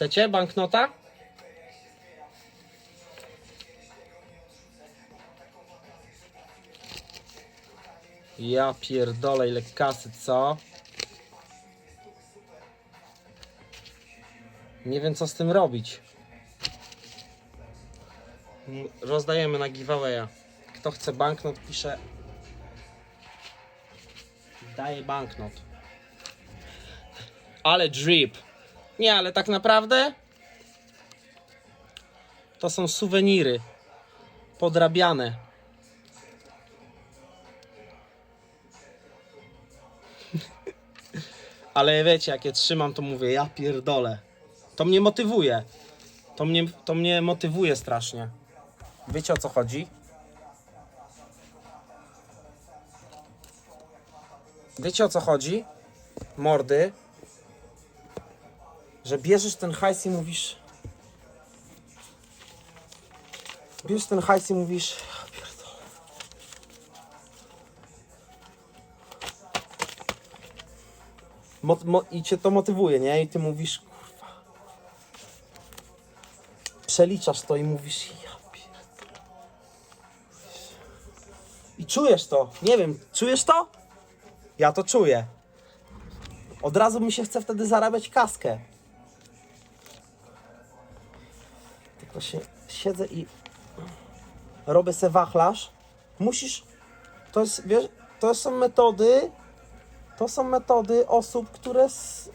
Chcecie banknota? Ja pierdolę ile kasy, co? Nie wiem co z tym robić. Rozdajemy na giveawaya. Kto chce banknot pisze Daję banknot. Ale drip. Nie, ale tak naprawdę to są suweniry podrabiane. Ale wiecie, jak je trzymam, to mówię, ja pierdolę. To mnie motywuje. To mnie, to mnie motywuje strasznie. Wiecie o co chodzi? Wiecie o co chodzi? Mordy. Że bierzesz ten hajs i mówisz. Bierzesz ten hajs i mówisz. Mot, mo, I cię to motywuje, nie? I ty mówisz, kurwa. Przeliczasz to i mówisz, ja. I czujesz to. Nie wiem, czujesz to? Ja to czuję. Od razu mi się chce wtedy zarabiać kaskę. Tylko się siedzę i robię se wachlarz. Musisz. To jest, wiesz, to są metody. To są metody osób, które, s-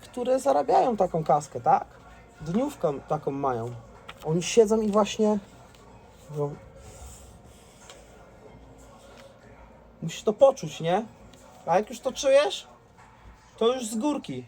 które zarabiają taką kaskę, tak? Dniówkę taką mają. Oni siedzą i właśnie. Musisz to poczuć, nie? A jak już to czujesz, to już z górki.